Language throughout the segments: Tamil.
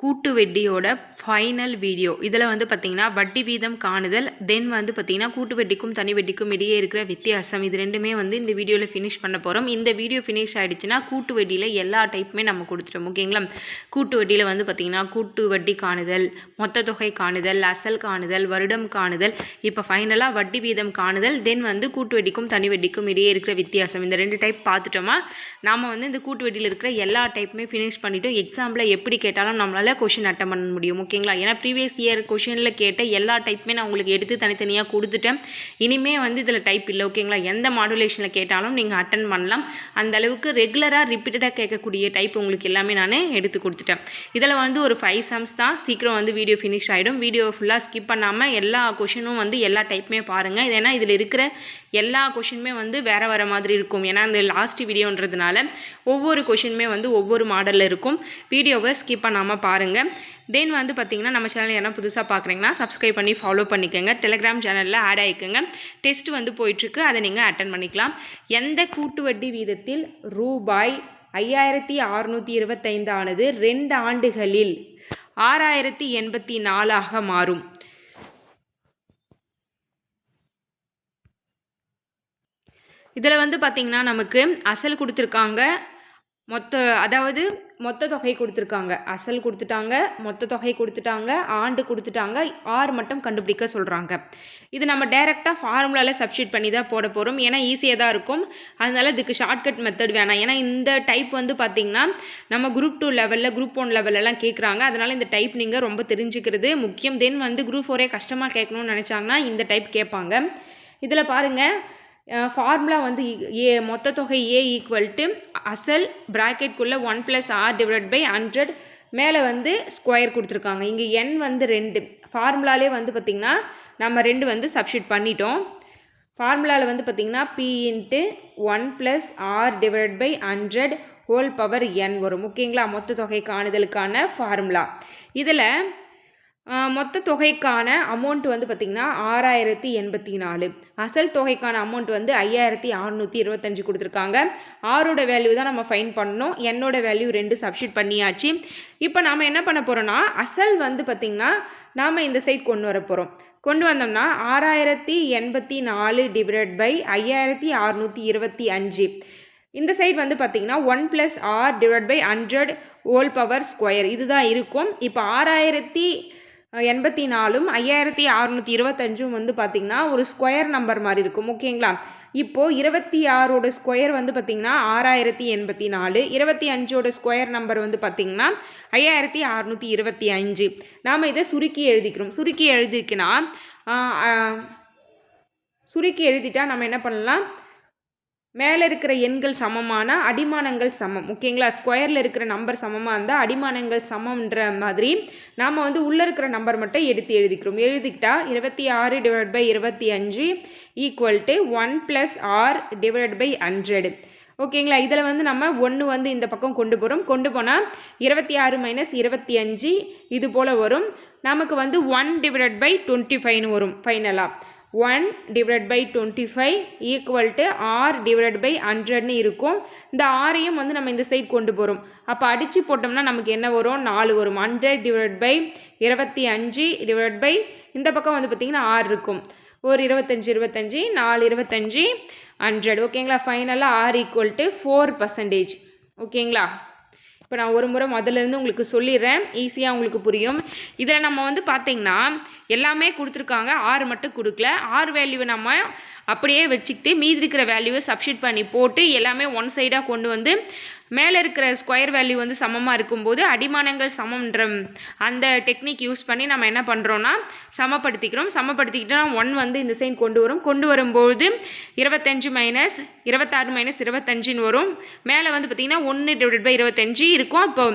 கூட்டு வெட்டியோட ஃபைனல் வீடியோ இதில் வந்து பார்த்திங்கன்னா வட்டி வீதம் காணுதல் தென் வந்து பார்த்திங்கன்னா கூட்டு வெட்டிக்கும் தனி வெட்டிக்கும் இடையே இருக்கிற வித்தியாசம். இது ரெண்டுமே வந்து இந்த வீடியோவில் ஃபினிஷ் பண்ண போகிறோம் இந்த வீடியோ ஃபினிஷ் ஆகிடுச்சுன்னா கூட்டு வெட்டியில் எல்லா டைப்புமே நம்ம கொடுத்துட்டோம் ஓகேங்களா கூட்டு வட்டியில் வந்து பார்த்திங்கன்னா கூட்டு வட்டி காணுதல் மொத்த தொகை காணுதல் அசல் காணுதல் வருடம் காணுதல். இப்போ ஃபைனலாக வட்டி வீதம் காணுதல் தென் வந்து கூட்டு வெட்டிக்கும் தனி வெட்டிக்கும் இடையே இருக்கிற வித்தியாசம். இந்த ரெண்டு டைப் பார்த்துட்டோமா? நாம் வந்து இந்த கூட்டு வெட்டியில் இருக்கிற எல்லா டைப்புமே ஃபினிஷ் பண்ணிவிட்டோம் எக்ஸாமில் எப்படி கேட்டாலும் நம்மளால் கொஷின் அட்டன் பண்ண முடியும் ஓகேங்களா ஏன்னா ப்ரீவியஸ் இயர் கொஷினில் கேட்ட எல்லா டைப்புமே நான் உங்களுக்கு எடுத்து தனித்தனியாக கொடுத்துட்டேன். இனிமே வந்து இதில் டைப் இல்லை ஓகேங்களா எந்த மாடுலேஷனில் கேட்டாலும் நீங்கள் அட்டன் பண்ணலாம். அந்த அளவுக்கு ரெகுலராக ரிப்பீட்டடாக கேட்கக்கூடிய டைப் உங்களுக்கு எல்லாமே நான் எடுத்து கொடுத்துட்டேன். இதில் வந்து ஒரு ஃபைவ் சம்ஸ் தான். சீக்கிரம் வந்து வீடியோ ஃபினிஷ் ஆகிடும் வீடியோ ஃபுல்லாக ஸ்கிப் பண்ணாமல் எல்லா கொஷினும் வந்து எல்லா டைப்புமே பாருங்கள் ஏன்னா இதில் இருக்கிற எல்லா கொஷினுமே வந்து வேறு வேறு மாதிரி இருக்கும். ஏன்னா இந்த லாஸ்ட் வீடியோன்றதுனால ஒவ்வொரு கொஷினுமே வந்து ஒவ்வொரு மாடலில் இருக்கும். வீடியோவை ஸ்கிப் பண்ணாமல் பாருங்கள் தென் வந்து பார்த்திங்கன்னா நம்ம சேனல் யாரா புதுசாக பார்க்குறீங்கன்னா சப்ஸ்கிரைப் பண்ணி ஃபாலோ பண்ணிக்கோங்க. டெலிகிராம் சேனலில் ஆட் ஆகிக்கோங்க டெஸ்ட் வந்து போயிட்டுருக்கு. அதை நீங்கள் அட்டன் பண்ணிக்கலாம். எந்த கூட்டு வட்டி வீதத்தில் ரூபாய் ஐயாயிரத்தி அறுநூற்றி இருபத்தைந்தானது ரெண்டு ஆண்டுகளில் ஆறாயிரத்தி எண்பத்தி நாலாக மாறும்? இதில் வந்து பார்த்திங்கன்னா நமக்கு அசல் கொடுத்துருக்காங்க. மொத்த அதாவது மொத்த தொகை கொடுத்துருக்காங்க. அசல் கொடுத்துட்டாங்க மொத்த தொகை கொடுத்துட்டாங்க ஆண்டு கொடுத்துட்டாங்க ஆறு மட்டும் கண்டுபிடிக்க சொல்கிறாங்க இது நம்ம டைரெக்டாக ஃபார்முலாவில் சப்ஸ்டியூட் பண்ணி தான் போட போகிறோம் ஏன்னா ஈஸியாக தான் இருக்கும். அதனால் இதுக்கு ஷார்ட்கட் மெத்தட் வேணாம். ஏன்னா இந்த டைப் வந்து பார்த்திங்கன்னா நம்ம குரூப் டூ லெவலில் குரூப் ஒன் லெவலெல்லாம் கேட்குறாங்க அதனால் இந்த டைப் நீங்கள் ரொம்ப தெரிஞ்சுக்கிறது முக்கியம். தென் வந்து குரூப் ஃபோரே கஷ்டமாக கேட்கணும்னு நினச்சாங்கன்னா இந்த டைப் கேட்பாங்க. இதில் பாருங்கள் ஃபார்முலா வந்து ஏ மொத்த தொகை ஏ ஈக்குவல் டு அசல் ப்ராக்கெட்குள்ளே one plus R divide by hundred மேலே வந்து ஸ்கொயர் கொடுத்துருக்காங்க. இங்கே என் வந்து ரெண்டு. ஃபார்முலாலே வந்து பார்த்திங்கன்னா நம்ம ரெண்டு வந்து சப்ஷீட் பண்ணிட்டோம். ஃபார்முலாவில் வந்து பார்த்திங்கன்னா P into one plus R divide by hundred whole power N வரும். ஓகேங்களா? மொத்த தொகை காணுதலுக்கான ஃபார்முலா இதில் மொத்த தொகைக்கான அமௌண்ட் வந்து பார்த்திங்கன்னா ஆறாயிரத்தி எண்பத்தி நாலு. அசல் தொகைக்கான அமௌண்ட் வந்து ஐயாயிரத்தி அறநூற்றி இருபத்தஞ்சி கொடுத்துருக்காங்க. ஆரோட வேல்யூ தான் நம்ம ஃபைன் பண்ணோம் என்னோட வேல்யூ ரெண்டு சப்ஷீட் பண்ணியாச்சு. இப்போ நாம் என்ன பண்ண போகிறோன்னா அசல் வந்து பார்த்திங்கன்னா நாம் இந்த சைட் கொண்டு வர போகிறோம் கொண்டு வந்தோம்னா ஆறாயிரத்தி எண்பத்தி நாலு டிவைட் பை ஐயாயிரத்தி அறநூற்றி இருபத்தி அஞ்சு. இந்த சைடு வந்து பார்த்திங்கன்னா one plus R divide by hundred whole power square இதுதான் இருக்கும். இப்போ ஆறாயிரத்தி எண்பத்தி நாலும் ஐயாயிரத்தி அறநூற்றி இருபத்தஞ்சும் வந்து பார்த்திங்கன்னா ஒரு ஸ்கொயர் நம்பர் மாதிரி இருக்கும். ஓகேங்களா? இப்போது இருபத்தி ஆறோட ஸ்கொயர் வந்து பார்த்திங்கன்னா ஆறாயிரத்தி எண்பத்தி நாலு இருபத்தி அஞ்சோட ஸ்கொயர் நம்பர் வந்து பார்த்திங்கன்னா ஐயாயிரத்தி அறநூற்றி இருபத்தி அஞ்சு நாம் இதை சுருக்கி எழுதிக்கிறோம். சுருக்கி எழுதிக்கினா சுருக்கி எழுதிட்டா நம்ம என்ன பண்ணலாம்? மேலே இருக்கிற எண்கள் சமமான அடிமானங்கள் சமம். ஓகேங்களா? ஸ்கொயரில் இருக்கிற நம்பர் சமமாக இருந்தால் அடிமானங்கள் சமம்ன்ற மாதிரி நாம் வந்து உள்ளே இருக்கிற நம்பர் மட்டும் எடுத்து எழுதிக்கிறோம். எழுதிக்கிட்டால் இருபத்தி ஆறு டிவைட் பை இருபத்தி அஞ்சு equal to one plus R divide by hundred ஓகேங்களா? இதில் வந்து நம்ம ஒன்று வந்து இந்த பக்கம் கொண்டு போகிறோம் கொண்டு போனால் இருபத்தி ஆறு மைனஸ் இருபத்தி அஞ்சு இது போல் வரும். நமக்கு வந்து ஒன் டிவைட் பை டுவெண்ட்டி ஃபைவ்னு வரும். ஃபைனலாக one divide by twenty five equal to R divide by ஹண்ட்ரட்னு இருக்கும். இந்த ஆரையும் வந்து நம்ம இந்த சைட் கொண்டு போகிறோம் அப்போ அடித்து போட்டோம்னா நமக்கு என்ன வரும்? நாலு வரும். ஹண்ட்ரட் டிவைட் பை இருபத்தி அஞ்சு டிவைட் பை இந்த பக்கம் வந்து பார்த்திங்கன்னா ஆறு இருக்கும். ஒரு இருபத்தஞ்சி இருபத்தஞ்சி நாலு இருபத்தஞ்சி ஹண்ட்ரட் ஓகேங்களா ஃபைனலாக R equal to four percentage ஓகேங்களா இப்போ நான் ஒரு முறை முதல்லேருந்து உங்களுக்கு சொல்லிடுறேன். ஈஸியாக உங்களுக்கு புரியும். இதில் நம்ம வந்து பார்த்திங்கன்னா எல்லாமே கொடுத்துருக்காங்க. ஆறு மட்டும் கொடுக்கல. ஆறு வேல்யூவை நம்ம அப்படியே வச்சுக்கிட்டு மீதி இருக்கிற வேல்யூவை சப்ஷீட் பண்ணி போட்டு எல்லாமே ஒன் சைடாக கொண்டு வந்து மேலே இருக்கிற ஸ்கொயர் வேல்யூ வந்து சமமாக இருக்கும்போது அடிமானங்கள் சமம்ன்ற அந்த டெக்னிக் யூஸ் பண்ணி நம்ம என்ன பண்ணுறோன்னா சமப்படுத்திக்கிறோம். சமப்படுத்திக்கிட்டோம்னா ஒன் வந்து இந்த சைன் கொண்டு வரும். கொண்டு வரும்போது இருபத்தஞ்சு மைனஸ் இருபத்தாறு மைனஸ் இருபத்தஞ்சின்னு வரும். மேலே வந்து பார்த்திங்கன்னா ஒன்று டிவைட் பை இருபத்தஞ்சி இருக்கும். அப்போ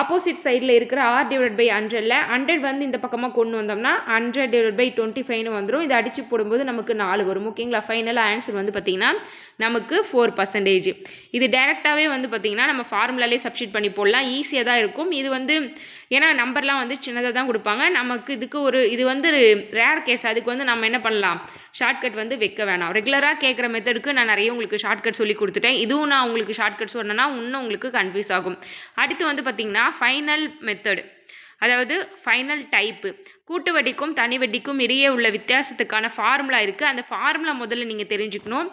ஆப்போசிட் சைடில் இருக்கிற ஆர் டிவைட் பை ஹண்ட்ரடில் ஹண்ட்ரட் வந்து இந்த பக்கமாக கொண்டு வந்தோம்னா ஹண்ட்ரட் டிவைட் பை டுவெண்ட்டி ஃபைவ்னு வந்துடும் இதை அடித்து போடும்போது நமக்கு நாலு வரும். ஓகேங்களா? ஃபைனலாக ஆன்சர் வந்து பார்த்திங்கன்னா நமக்கு ஃபோர் பர்சன்டேஜ் இது டேரெக்டாகவே வந்து பார்த்திங்கன்னா நம்ம ஃபார்முலாலே சப்ஸ்டியூட் பண்ணி போடலாம். ஈஸியாக தான் இருக்கும். இது வந்து ஏன்னா நம்பர்லாம் வந்து சின்னதாக தான் கொடுப்பாங்க. நமக்கு இதுக்கு ஒரு இது வந்து ரேர் கேஸ் அதுக்கு வந்து நம்ம என்ன பண்ணலாம்? ஷார்ட்கட் வந்து வைக்க வேணாம். ரெகுலராக கேட்குற மெத்தடுக்கு நான் நிறைய உங்களுக்கு ஷார்ட்கட் சொல்லி கொடுத்துட்டேன். இதுவும் நான் உங்களுக்கு ஷார்ட்கட் சொன்னேன்னா இன்னும் உங்களுக்கு கன்ஃபியூஸ் ஆகும். அடுத்து வந்து பார்த்திங்கன்னா ஃபைனல் மெத்தடு அதாவது ஃபைனல் டைப்பு கூட்டு வட்டிக்கும் தனி வட்டிக்கும் இடையே உள்ள வித்தியாசத்துக்கான ஃபார்முலா இருக்குது அந்த ஃபார்முலா முதல்ல நீங்கள் தெரிஞ்சுக்கணும்.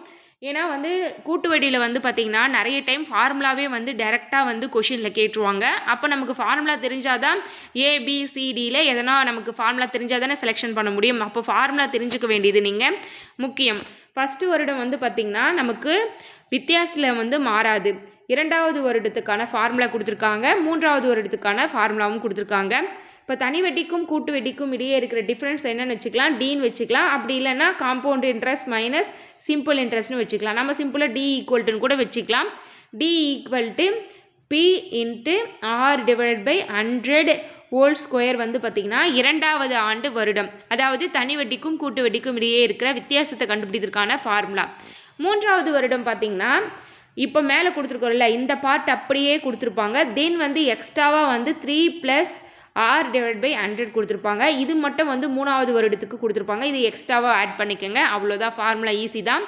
ஏன்னா வந்து கூட்டு வட்டியில் வந்து பார்த்திங்கன்னா நிறைய டைம் ஃபார்முலாவே வந்து டைரெக்டாக வந்து கொஷினில் கேட்டுருவாங்க. அப்போ நமக்கு ஃபார்முலா தெரிஞ்சால் தான் ஏபிசிடியில் எதனா நமக்கு ஃபார்முலா தெரிஞ்சால் தானே செலெக்ஷன் பண்ண முடியும். அப்போ ஃபார்முலா தெரிஞ்சுக்க வேண்டியது நீங்கள் முக்கியம். ஃபஸ்ட்டு வருடம் வந்து பார்த்திங்கன்னா நமக்கு வித்தியாசத்தில் வந்து மாறாது. இரண்டாவது வருடத்துக்கான ஃபார்முலா கொடுத்துருக்காங்க. மூன்றாவது வருடத்துக்கான ஃபார்முலாவும் கொடுத்துருக்காங்க. இப்போ தனி வட்டிக்கும் கூட்டு வட்டிக்கும் இடையே இருக்கிற டிஃப்ரென்ஸ் என்னென்னு வச்சுக்கலாம். டீன்னு வச்சுக்கலாம். அப்படி இல்லைன்னா காம்பவுண்ட் இன்ட்ரெஸ்ட் மைனஸ் சிம்பிள் இன்ட்ரெஸ்ட்னு வச்சுக்கலாம். நம்ம சிம்பிளாக டி ஈக்குவல்ட்டுன்னு கூட வச்சுக்கலாம். T equal to P into R divide by hundred whole square வந்து பார்த்திங்கன்னா இரண்டாவது ஆண்டு வருடம். அதாவது தனி வட்டிக்கும் கூட்டு வட்டிக்கும் இடையே இருக்கிற வித்தியாசத்தை கண்டுபிடித்திருக்கான ஃபார்முலா மூன்றாவது வருடம் பார்த்திங்கன்னா இப்போ மேலே கொடுத்துருக்கோம்ல இந்த பார்ட் அப்படியே கொடுத்துருப்பாங்க. தென் வந்து எக்ஸ்ட்ராவாக வந்து three plus R divide by hundred கொடுத்துருப்பாங்க. இது மட்டும் வந்து மூணாவது வருடத்துக்கு கொடுத்துருப்பாங்க. இது எக்ஸ்ட்ராவாக ஆட் பண்ணிக்கோங்க. அவ்வளோதான் ஃபார்முலா ஈஸி தான்.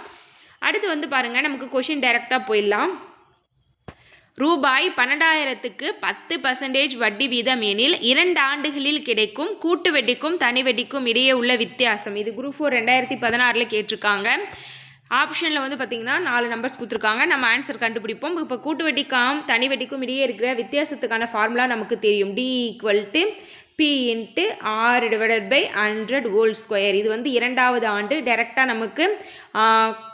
அடுத்து வந்து பாருங்கள் நமக்கு கொஷின் டைரெக்டாக போயிடலாம். ரூபாய் பன்னெண்டாயிரத்துக்கு பத்து பர்சன்டேஜ் வட்டி வீதம் எனில் இரண்டு ஆண்டுகளில் கிடைக்கும் கூட்டு வட்டிக்கும் தனி வட்டிக்கும் இடையே உள்ள வித்தியாசம். இது குரூப் ஃபோர் ரெண்டாயிரத்தி பதினாறில் கேட்டிருக்காங்க. ஆப்ஷனில் வந்து பார்த்திங்கன்னா நாலு நம்பர்ஸ் கொடுத்துருக்காங்க. நம்ம ஆன்சர் கண்டுபிடிப்போம். இப்போ கூட்டு வட்டிக்கும் தனி வட்டிக்கும் இடையே இருக்கிற வித்தியாசத்துக்கான ஃபார்முலா நமக்கு தெரியும். T equal to P into R divided by hundred whole square இது வந்து இரண்டாவது ஆண்டு. டைரெக்டாக நமக்கு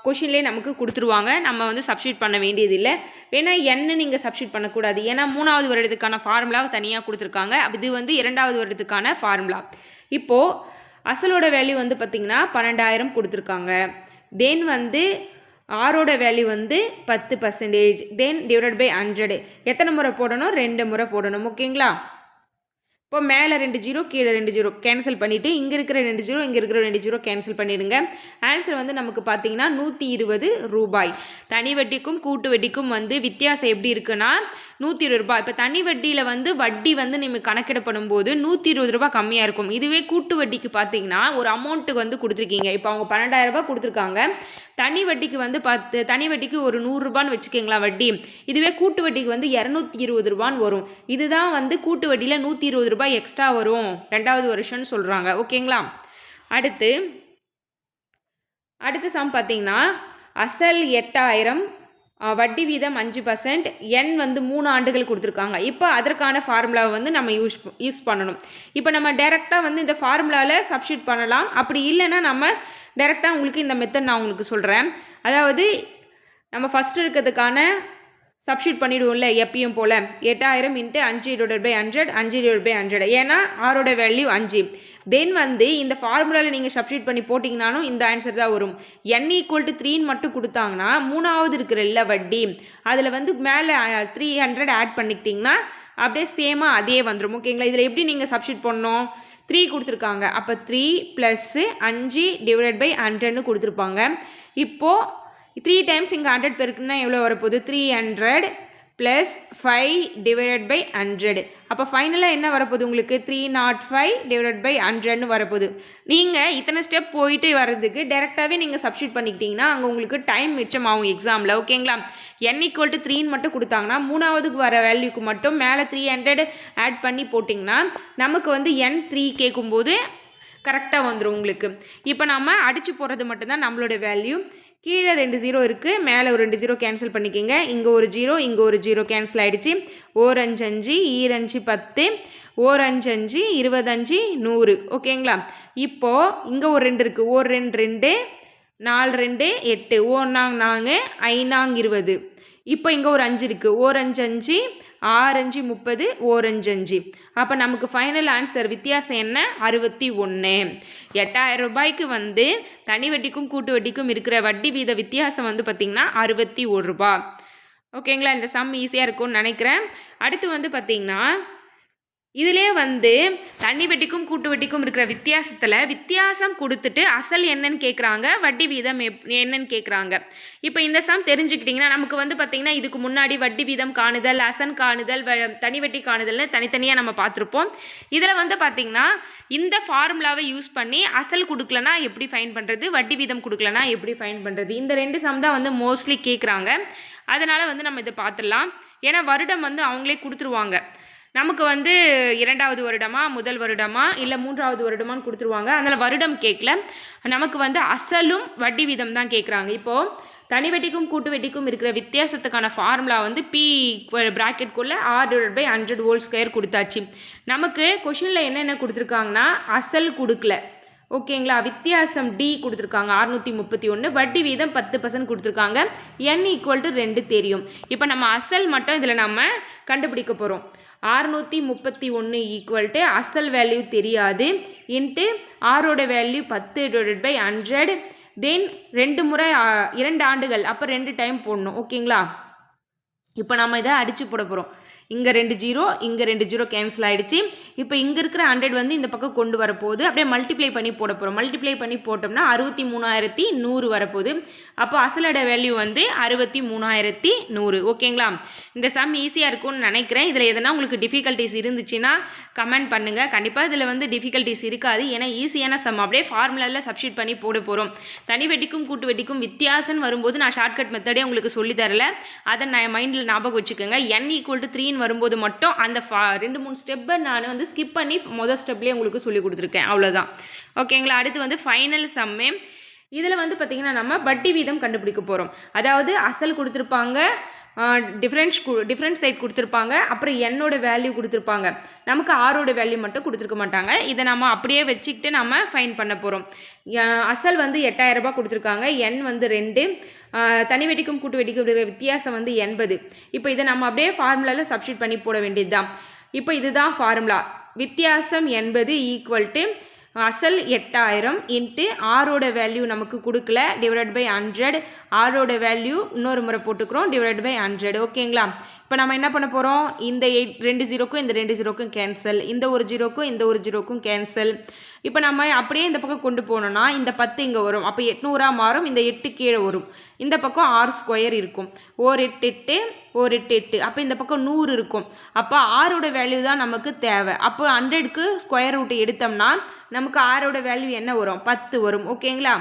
கொஷின்லேயே நமக்கு கொடுத்துருவாங்க. நம்ம வந்து சப்ஸ்டியூட் பண்ண வேண்டியதில்லை. வேணா என்ன நீங்கள் சப்ஸ்டியூட் பண்ணக்கூடாது. ஏன்னா மூணாவது வருடத்துக்கான ஃபார்முலாவை தனியாக கொடுத்துருக்காங்க. இது வந்து இரண்டாவது வருடத்துக்கான ஃபார்முலா இப்போது அசலோட வேல்யூ வந்து பார்த்திங்கன்னா பன்னெண்டாயிரம் கொடுத்துருக்காங்க. தென் வந்து ஆரோட வேல்யூ வந்து பத்து percentage then divide by hundred எத்தனை முறை போடணும்? ரெண்டு முறை போடணும். ஓகேங்களா? இப்போ மேலே ரெண்டு ஜீரோ கீழே ரெண்டு ஜீரோ கேன்சல் பண்ணிவிட்டு இங்கே இருக்கிற ரெண்டு ஜீரோ இங்கே இருக்கிற ரெண்டு ஜீரோ கேன்சல் பண்ணிவிடுங்க ஆன்சர் வந்து நமக்கு பார்த்தீங்கன்னா நூற்றி இருபது ரூபாய். தனி வட்டிக்கும் கூட்டு வட்டிக்கும் வந்து வித்தியாசம் எப்படி இருக்குன்னா நூற்றி இருபது ரூபாய். இப்போ தனி வட்டியில் வந்து வட்டி வந்து நீங்கள் கணக்கிடப்படும் போது நூற்றி இருபது ரூபாய் கம்மியாக இருக்கும். இதுவே கூட்டு வட்டிக்கு பார்த்தீங்கன்னா ஒரு அமௌண்ட்டுக்கு வந்து கொடுத்துருக்கீங்க. இப்போ அவங்க பன்னெண்டாயிரம் ரூபாய் கொடுத்துருக்காங்க. தனி வட்டிக்கு வந்து பத்து தனி வட்டிக்கு ஒரு நூறுரூபான்னு வச்சுக்கோங்களேன் வட்டி? இதுவே கூட்டு வட்டிக்கு வந்து இரநூத்தி இருபது ரூபான்னு வரும். இதுதான் வந்து கூட்டு வட்டியில் நூற்றி இருபது ரூபாய் எக்ஸ்ட்ரா வரும். ரெண்டாவது வருஷம்னு சொல்கிறாங்க ஓகேங்களா? அடுத்து அடுத்த சம் பார்த்தீங்கன்னா அசல் எட்டாயிரம் வட்டி வீதம் அஞ்சு பர்சன்ட் என் வந்து மூணு ஆண்டுகள் கொடுத்துருக்காங்க. இப்போ அதற்கான ஃபார்முலாவை வந்து நம்ம யூஸ் யூஸ் பண்ணணும். இப்போ நம்ம டேரெக்டாக வந்து இந்த ஃபார்முலாவில் சப்ஸ்டியூட் பண்ணலாம். அப்படி இல்லைன்னா நம்ம டேரெக்டாக உங்களுக்கு இந்த மெத்தட் நான் உங்களுக்கு சொல்கிறேன் அதாவது நம்ம ஃபஸ்ட்டு இருக்கிறதுக்கான சப்ஸ்டியூட் பண்ணிவிடுவோம்ல எப்பயும் போல். எட்டாயிரம் இன்ட்டு அஞ்சு டிவைட் பை ஹண்ட்ரட் அஞ்சு டிவைட் பை ஹண்ட்ரட் ஏன்னா ஆரோட வேல்யூ அஞ்சு. தென் வந்து இந்த ஃபார்முலாவில் நீங்கள் சப்ஸ்டியூட் பண்ணி போட்டிங்கனாலும் இந்த ஆன்சர் தான் வரும். என் ஈக்குவல் டு த்ரீன்னு மட்டும் கொடுத்தாங்கன்னா மூணாவது இருக்கிற இல்லை வட்டி அதில் வந்து மேலே த்ரீ ஹண்ட்ரட் ஆட் பண்ணிக்கிட்டிங்கன்னா அப்படியே சேமாக அதே வந்துடும் ஓகேங்களா இதில் எப்படி நீங்கள் சப்ஸ்டியூட் பண்ணணும்? த்ரீ கொடுத்துருக்காங்க. அப்போ த்ரீ ப்ளஸ்ஸு அஞ்சு டிவைட் பை ஹண்ட்ரட்னு கொடுத்துருப்பாங்க. இப்போது த்ரீ டைம்ஸ் இங்கே ஹண்ட்ரட் பெருக்குன்னா எவ்வளோ வரப்போகுது? Three hundred plus five divided by hundred அப்போ ஃபைனலாக என்ன வரப்போகுது உங்களுக்கு? Three nought five divided by ஹண்ட்ரட்னு வரப்போகுது. நீங்கள் இத்தனை ஸ்டெப் போயிட்டு வர்றதுக்கு டேரெக்டாகவே நீங்கள் சப்ஸ்டியூட் பண்ணிக்கிட்டிங்கன்னா அங்கே உங்களுக்கு டைம் மிச்சம் ஆகும் எக்ஸாமில் ஓகேங்களா என் ஈக்குவல் டு த்ரீன்னு மட்டும் கொடுத்தாங்கன்னா மூணாவதுக்கு வர வேல்யூக்கு மட்டும் மேலே த்ரீ ஹண்ட்ரட் ஆட் பண்ணி போட்டிங்கன்னா நமக்கு வந்து என் த்ரீ கேட்கும்போது கரெக்டாக வந்துடும் உங்களுக்கு. இப்போ நம்ம அடித்து போகிறது மட்டும்தான் நம்மளோட வேல்யூ கீழே ரெண்டு ஜீரோ இருக்குது மேலே ஒரு ரெண்டு ஜீரோ கேன்சல் பண்ணிக்கோங்க. இங்கே ஒரு ஜீரோ இங்கே ஒரு ஜீரோ கேன்சல் ஆகிடுச்சு ஓர் அஞ்சு அஞ்சு ஈரஞ்சு பத்து ஓர் அஞ்சு அஞ்சு இருபத்தஞ்சு நூறு. ஓகேங்களா? இப்போது இங்கே ஒரு ரெண்டு இருக்குது ஓர் ரெண்டு ரெண்டு நாலு ரெண்டு எட்டு. ஓர்னாங் நாங்க ஐநாங் இருபது. இப்போ இங்கே ஒரு அஞ்சு இருக்குது ஓர் அஞ்சு அஞ்சு ஆறஞ்சு முப்பது ஓரஞ்சு. அஞ்சு அப்போ நமக்கு ஃபைனல் ஆன்சர் வித்தியாசம் என்ன? அறுபத்தி ஒன்று எட்டாயிரம் ரூபாய்க்கு வந்து தனி வட்டிக்கும் கூட்டு வட்டிக்கும் இருக்கிற வட்டி வீத வித்தியாசம் வந்து பார்த்திங்கன்னா அறுபத்தி ஒரு ரூபா. ஓகேங்களா இந்த சம் ஈஸியாக இருக்கும்னு நினைக்கிறேன். அடுத்து வந்து பார்த்திங்கன்னா இதிலே வந்து தண்ணி வட்டிக்கும் கூட்டு வட்டிக்கும் இருக்கிற வித்தியாசத்தில் வித்தியாசம் கொடுத்துட்டு அசல் என்னன்னு கேட்குறாங்க வட்டி வீதம் எப் என்னன்னு கேட்குறாங்க இப்போ இந்த சம் தெரிஞ்சுக்கிட்டிங்கன்னா நமக்கு வந்து பார்த்திங்கன்னா இதுக்கு முன்னாடி வட்டி வீதம் காணுதல் அசன் காணுதல் வ- தனி வட்டி காணுதல்னு தனித்தனியாக நம்ம பார்த்துருப்போம் இதில் வந்து பார்த்திங்கன்னா இந்த ஃபார்முலாவை யூஸ் பண்ணி அசல் கொடுக்கலனா எப்படி ஃபைன் பண்ணுறது வட்டி வீதம் கொடுக்கலனா எப்படி ஃபைன் பண்ணுறது இந்த ரெண்டு சம் தான் வந்து மோஸ்ட்லி கேட்குறாங்க அதனால் வந்து நம்ம இதை பார்த்துடலாம் ஏன்னா வருடம் வந்து அவங்களே கொடுத்துருவாங்க. நமக்கு வந்து இரண்டாவது வருடமா முதல் வருடமா இல்லை மூன்றாவது வருடமான்னு கொடுத்துருவாங்க. அதனால் வருடம் கேட்கல. நமக்கு வந்து அசலும் வட்டி வீதம் தான் கேட்குறாங்க. இப்போது தனி வட்டிக்கும் கூட்டு வட்டிக்கும் இருக்கிற வித்தியாசத்துக்கான ஃபார்முலா வந்து P ப்ராக்கெட்குள்ளே R divide by hundred whole square கொடுத்தாச்சு. நமக்கு கொஷினில் என்னென்ன கொடுத்துருக்காங்கன்னா அசல் கொடுக்கல. ஓகேங்களா? வித்தியாசம் டி கொடுத்துருக்காங்க. அறுநூற்றி முப்பத்தி ஒன்று வட்டி வீதம் பத்து பர்சன்ட் கொடுத்துருக்காங்க. என் ஈக்குவல் டு ரெண்டு தெரியும். இப்போ நம்ம அசல் மட்டும் இதில் நம்ம கண்டுபிடிக்க போகிறோம் அறுநூற்றி முப்பத்தி ஒன்று ஈக்குவல் டு அசல் வேல்யூ தெரியாது. இன்ட்டு ஆரோட வேல்யூ பத்து டிவைடட் பை ஹண்ட்ரட் தென் ரெண்டு முறை இரண்டு ஆண்டுகள் அப்போ ரெண்டு டைம் போடணும். ஓகேங்களா இப்போ நம்ம இதை அடித்து போட போகிறோம் இங்கே ரெண்டு ஜீரோ இங்கே ரெண்டு ஜீரோ கேன்சல் ஆகிடுச்சு இப்போ இங்கே இருக்கிற ஹண்ட்ரட் வந்து இந்த பக்கம் கொண்டு வரப்போகுது. அப்படியே மல்டிப்ளை பண்ணி போட போகிறோம் மல்டிப்ளை பண்ணி போட்டோம்னா அறுபத்தி மூணாயிரத்தி நூறு வரப்போகுது. அப்போ அசலோட வேல்யூ வந்து அறுபத்தி மூணாயிரத்தி நூறு. ஓகேங்களா? இந்த சம் ஈஸியாக இருக்கும்னு நினைக்கிறேன். இதில் எதனா உங்களுக்கு டிஃபிகல்ட்டிஸ் இருந்துச்சுன்னா கமெண்ட் பண்ணுங்கள் கண்டிப்பாக இதில் வந்து டிஃபிகல்ட்டிஸ் இருக்காது. ஏன்னா ஈஸியான சம் அப்படியே ஃபார்முலாவில் சப்ஸ்டியூட் பண்ணி போட போகிறோம் தனி வெட்டிக்கும் கூட்டு வெட்டிக்கும் வித்தியாசம் வரும்போது நான் ஷார்ட்கட் மெத்தடே உங்களுக்கு சொல்லி தரல. அதை நான் மைண்டில் ஞாபகம் வச்சுக்கோங்க. என் ஈக்குவல் டு த்ரீன்னு வரும்போது மட்டும் அந்த ஃபா ரெண்டு மூணு ஸ்டெப்பை நான் வந்து ஸ்கிப் பண்ணி மொதல் ஸ்டெப்லேயே உங்களுக்கு சொல்லி கொடுத்துருக்கேன். அவ்வளோதான் ஓகேங்களா அடுத்து வந்து ஃபைனல் சம்மே இதில் வந்து பார்த்திங்கன்னா நம்ம வட்டி வீதம் கண்டுபிடிக்க போகிறோம் அதாவது அசல் கொடுத்துருப்பாங்க டிஃப்ரென்ஸ் டிஃப்ரெண்ட் சைட் கொடுத்துருப்பாங்க. அப்புறம் என்னோட வேல்யூ கொடுத்துருப்பாங்க. நமக்கு ஆரோட வேல்யூ மட்டும் கொடுத்துருக்க மாட்டாங்க. இதை நம்ம அப்படியே வச்சுக்கிட்டு நம்ம ஃபைன் பண்ண போகிறோம் அசல் வந்து எட்டாயிரம் ரூபாய் கொடுத்துருக்காங்க. எண் வந்து ரெண்டு. தனி வெடிக்கும் கூட்டு வெடிக்கும் இருக்கிற வித்தியாசம் வந்து எண்பது. இப்போ இதை நம்ம அப்படியே ஃபார்முலாவில் சப்ஸ்டியூட் பண்ணி போட வேண்டியது தான் இப்போ இதுதான் ஃபார்முலா வித்தியாசம் எண்பது ஈக்குவல் டு அசல் எட்டாயிரம் இன்ட்டு ஆரோட வேல்யூ நமக்கு கொடுக்கல டிவைட் பை ஹண்ட்ரட் ஆரோட வேல்யூ இன்னொரு முறை போட்டுக்கிறோம் டிவைட் பை ஹண்ட்ரட் ஓகேங்களா இப்போ நம்ம என்ன பண்ண போகிறோம் இந்த எயிட் ரெண்டு ஜீரோக்கும் இந்த ரெண்டு ஜீரோக்கும் கேன்சல் இந்த ஒரு ஜீரோக்கும் இந்த ஒரு ஜீரோக்கும் கேன்சல் இப்போ நம்ம அப்படியே இந்த பக்கம் கொண்டு போனோம்னா இந்த பத்து இங்கே வரும். அப்போ எட்நூறாக மாறும் இந்த எட்டு கீழே வரும். இந்த பக்கம் ஆறு ஸ்கொயர் இருக்கும். ஓர் எட்டு எட்டு ஓர் எட்டு எட்டு. அப்போ இந்த பக்கம் நூறு இருக்கும். அப்போ ஆரோட வேல்யூ தான் நமக்கு தேவை. அப்போ ஹண்ட்ரடுக்கு ஸ்கொயர் ரூட் எடுத்தோம்னா நமக்கு ஆரோட வேல்யூ என்ன வரும்? பத்து வரும். ஓகேங்களா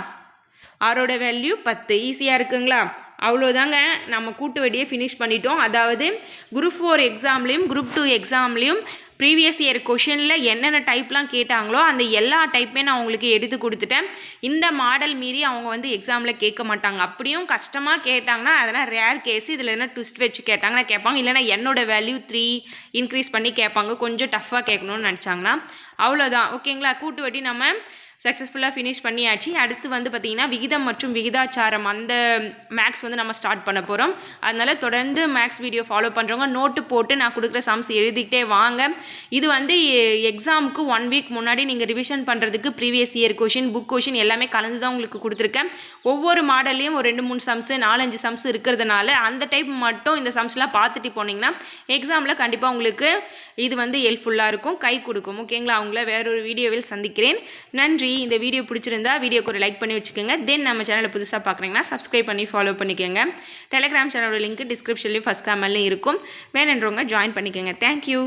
ஆரோட வேல்யூ பத்து. ஈஸியாக இருக்குங்களா? அவ்வளோதாங்க. நம்ம கூட்டு வட்டியை ஃபினிஷ் பண்ணிட்டோம். அதாவது குரூப் ஃபோர் எக்ஸாம்லேயும் குரூப் டூ எக்ஸாம்லேயும் ப்ரீவியஸ் இயர் கொஷனில் என்னென்ன டைப்லாம் கேட்டாங்களோ அந்த எல்லா டைப்புமே நான் உங்களுக்கு எடுத்து கொடுத்துட்டேன். இந்த மாடல் மீறி அவங்க வந்து எக்ஸாமில் கேட்க மாட்டாங்க. அப்படியும் கஷ்டமாக கேட்டாங்கன்னா அதெல்லாம் ரேர் கேஸ் இதில் என்ன ட்விஸ்ட் வச்சு கேட்டாங்கன்னா கேட்பாங்க. இல்லைன்னா என்னோட வேல்யூ த்ரீ இன்க்ரீஸ் பண்ணி கேட்பாங்க. கொஞ்சம் டஃப்பாக கேட்கணும்னு நினச்சாங்கன்னா. அவ்வளோதான் ஓகேங்களா கூட்டு வட்டி நம்ம சக்ஸஸ்ஃபுல்லாக ஃபினிஷ் பண்ணியாச்சு. அடுத்து வந்து பார்த்திங்கன்னா விகிதம் மற்றும் விகிதாச்சாரம் அந்த மேக்ஸ் வந்து நம்ம ஸ்டார்ட் பண்ண போகிறோம் அதனால் தொடர்ந்து மேக்ஸ் வீடியோ ஃபாலோ பண்ணுறவங்க நோட்டு போட்டு நான் கொடுக்குற சம்ஸ் எழுதிக்கிட்டே வாங்க. இது வந்து எக்ஸாமுக்கு ஒன் வீக் முன்னாடி நீங்கள் ரிவிஷன் பண்ணுறதுக்கு previous year question book question எல்லாமே கலந்து தான் உங்களுக்கு கொடுத்துருக்கேன். ஒவ்வொரு மாடல்லையும் ஒரு ரெண்டு மூணு சம்ஸு நாலஞ்சு சம்ஸ் இருக்கிறதுனால அந்த டைப் மட்டும் இந்த சம்ஸ்லாம் பார்த்துட்டு போனீங்கன்னா எக்ஸாமில் கண்டிப்பாக உங்களுக்கு இது வந்து ஹெல்ப்ஃபுல்லாக இருக்கும். கை கொடுக்கும். ஓகேங்களா? அவங்கள வேறொரு வீடியோவில் சந்திக்கிறேன். நன்றி. இந்த வீடியோ பிடிச்சிருந்தா வீடியோக்கு ஒரு லைக் பண்ணி வச்சுக்கோங்க. தென் நம்ம சேனலை புதுசாக பார்க்குறீங்கன்னா சப்ஸ்கிரைப் பண்ணி ஃபாலோ பண்ணிக்கோங்க. டெலிகிராம் சேனலோட லிங்க் டிஸ்கிரிப்ஷன்லேயும் ஃபஸ்ட் காமல்லையும் இருக்கும். வேணுன்றவங்க ஜாயின் பண்ணிக்கோங்க. தேங்க்யூ